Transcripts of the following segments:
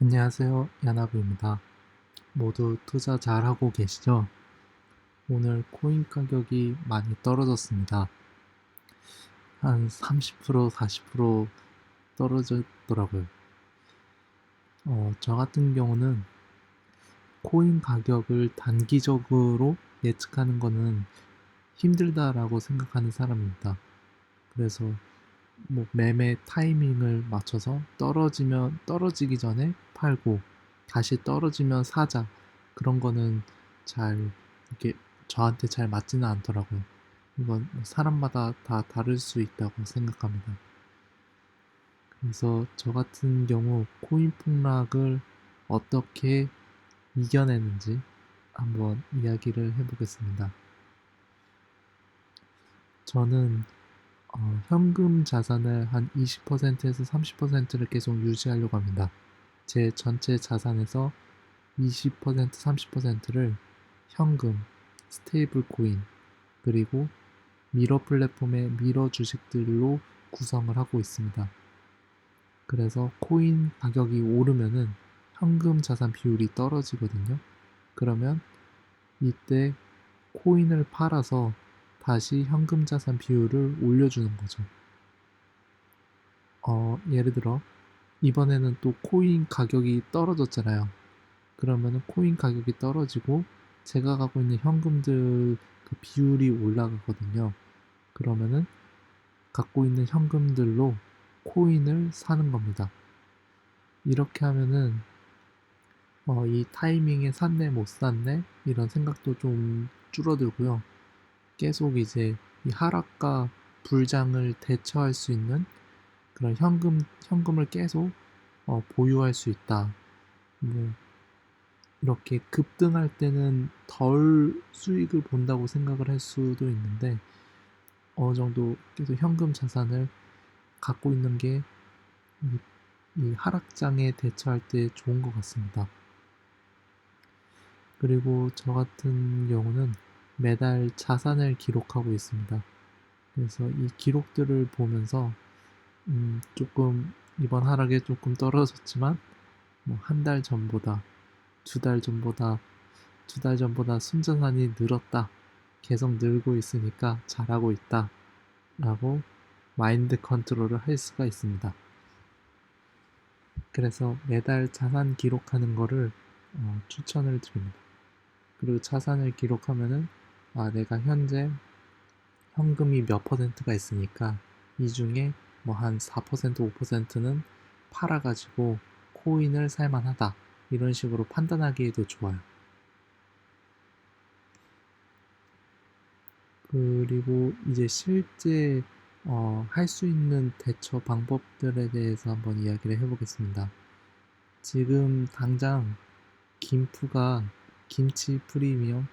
안녕하세요. 야나부입니다. 모두 투자 잘 하고 계시죠? 오늘 코인 가격이 많이 떨어졌습니다. 한 30%, 40% 떨어졌더라고요. 어, 저 같은 경우는 코인 가격을 단기적으로 예측하는 거는 힘들다라고 생각하는 사람입니다. 그래서 뭐 매매 타이밍을 맞춰서 떨어지면 떨어지기 전에 팔고 다시 떨어지면 사자 그런 거는 잘 이렇게 저한테 잘 맞지는 않더라고요. 이건 뭐 사람마다 다 다를 수 있다고 생각합니다. 그래서 저 같은 경우 코인 폭락을 어떻게 이겨내는지 한번 이야기를 해보겠습니다. 저는 어, 현금 자산을 한 20%에서 30%를 계속 유지하려고 합니다. 제 전체 자산에서 20% 30%를 현금, 스테이블 코인, 그리고 미러 플랫폼의 미러 주식들로 구성을 하고 있습니다. 그래서 코인 가격이 오르면은 현금 자산 비율이 떨어지거든요. 그러면 이때 코인을 팔아서 다시 현금 자산 비율을 올려주는 거죠. 어, 예를 들어 이번에는 또 코인 가격이 떨어졌잖아요. 그러면은 코인 가격이 떨어지고 제가 갖고 있는 현금들 그 비율이 올라가거든요. 그러면은 갖고 있는 현금들로 코인을 사는 겁니다. 이렇게 하면은 어, 이 타이밍에 샀네 못 샀네 이런 생각도 좀 줄어들고요. 계속 이제 이 하락과 불장을 대처할 수 있는 그런 현금 현금을 계속 어, 보유할 수 있다. 뭐 이렇게 급등할 때는 덜 수익을 본다고 생각을 할 수도 있는데 어느 정도 계속 현금 자산을 갖고 있는 게 이, 이 하락장에 대처할 때 좋은 것 같습니다. 그리고 저 같은 경우는 매달 자산을 기록하고 있습니다. 그래서 이 기록들을 보면서 음, 조금 이번 하락에 조금 떨어졌지만 뭐 한 달 전보다 두 달 전보다 두 달 전보다 순자산이 늘었다. 계속 늘고 있으니까 잘하고 있다. 라고 마인드 컨트롤을 할 수가 있습니다. 그래서 매달 자산 기록하는 거를 어, 추천을 드립니다. 그리고 자산을 기록하면은 아, 내가 현재 현금이 몇 퍼센트가 있으니까 이 중에 뭐 한 4% 5%는 팔아가지고 코인을 살만하다. 이런 식으로 판단하기에도 좋아요. 그리고 이제 실제 어, 할 수 있는 대처 방법들에 대해서 한번 이야기를 해보겠습니다. 지금 당장 김프가 김치 프리미엄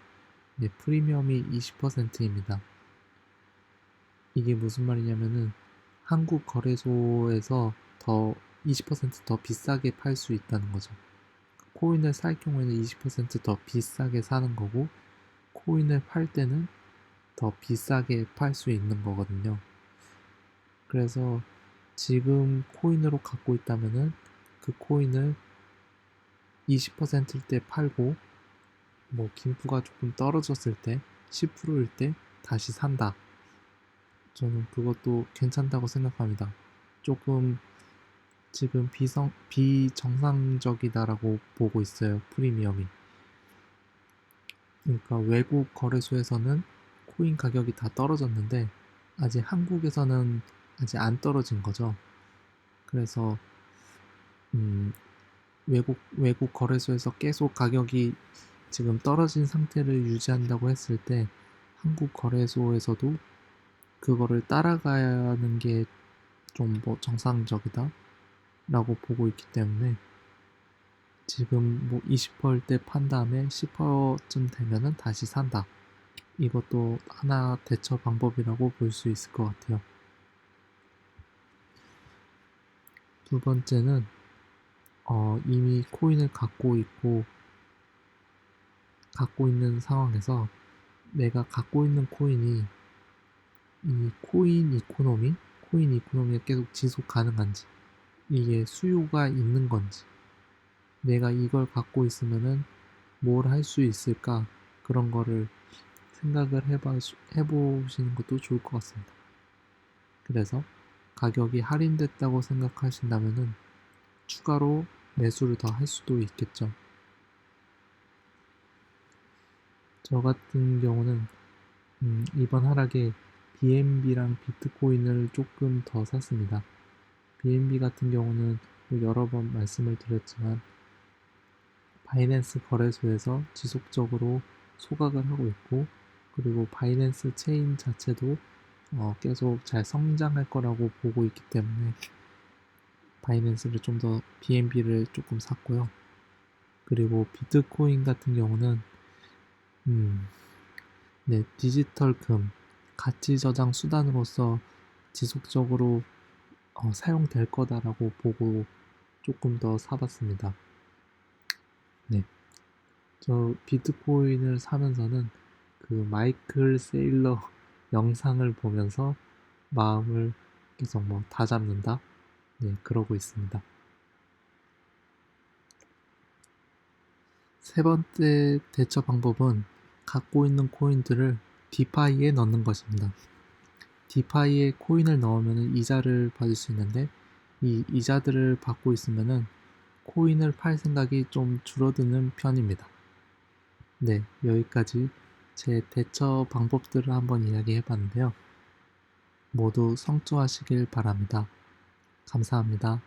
네, 프리미엄이 20%입니다. 이게 무슨 말이냐면은 한국 거래소에서 더 20%더 비싸게 팔 수 있다는 거죠. 코인을 살 경우에는 20%더 비싸게 사는 거고 코인을 팔 때는 더 비싸게 팔 수 있는 거거든요. 그래서 지금 코인으로 갖고 있다면은 그 코인을 20%일 때 팔고 뭐 김프가 조금 떨어졌을 때 10%일 때 다시 산다. 저는 그것도 괜찮다고 생각합니다. 조금 지금 비성, 비정상적이다라고 보고 있어요. 프리미엄이. 그러니까 외국 거래소에서는 코인 가격이 다 떨어졌는데 아직 한국에서는 아직 안 떨어진 거죠. 그래서 음, 외국 외국 거래소에서 계속 가격이 지금 떨어진 상태를 유지한다고 했을 때 한국 거래소에서도 그거를 따라가는 게 좀 뭐 정상적이다 라고 보고 있기 때문에 지금 뭐 20%일 때 판 다음에 10%쯤 되면은 다시 산다. 이것도 하나 대처 방법이라고 볼 수 있을 것 같아요. 두 번째는 어, 이미 코인을 갖고 있고 갖고 있는 상황에서 내가 갖고 있는 코인이 이 코인 이코노미, 코인 이코노미가 계속 지속 가능한지, 이게 수요가 있는 건지, 내가 이걸 갖고 있으면은 뭘 할 수 있을까 그런 거를 생각을 해봐, 해보시는 것도 좋을 것 같습니다. 그래서 가격이 할인됐다고 생각하신다면은 추가로 매수를 더 할 수도 있겠죠. 저 같은 경우는 음, 이번 하락에 BNB랑 비트코인을 조금 더 샀습니다. BNB 같은 경우는 뭐 여러 번 말씀을 드렸지만 바이낸스 거래소에서 지속적으로 소각을 하고 있고 그리고 바이낸스 체인 자체도 어, 계속 잘 성장할 거라고 보고 있기 때문에 바이낸스를 좀 더 BNB를 조금 샀고요. 그리고 비트코인 같은 경우는 음, 네, 디지털 금, 가치 저장 수단으로서 지속적으로 어, 사용될 거다라고 보고 조금 더 사봤습니다. 네. 저 비트코인을 사면서는 그 마이클 세일러 영상을 보면서 마음을 계속 뭐 다 잡는다. 네, 그러고 있습니다. 세 번째 대처 방법은 갖고 있는 코인들을 디파이에 넣는 것입니다. 디파이에 코인을 넣으면 이자를 받을 수 있는데 이 이자들을 받고 있으면 코인을 팔 생각이 좀 줄어드는 편입니다. 네, 여기까지 제 대처 방법들을 한번 이야기해 봤는데요. 모두 성투하시길 바랍니다. 감사합니다.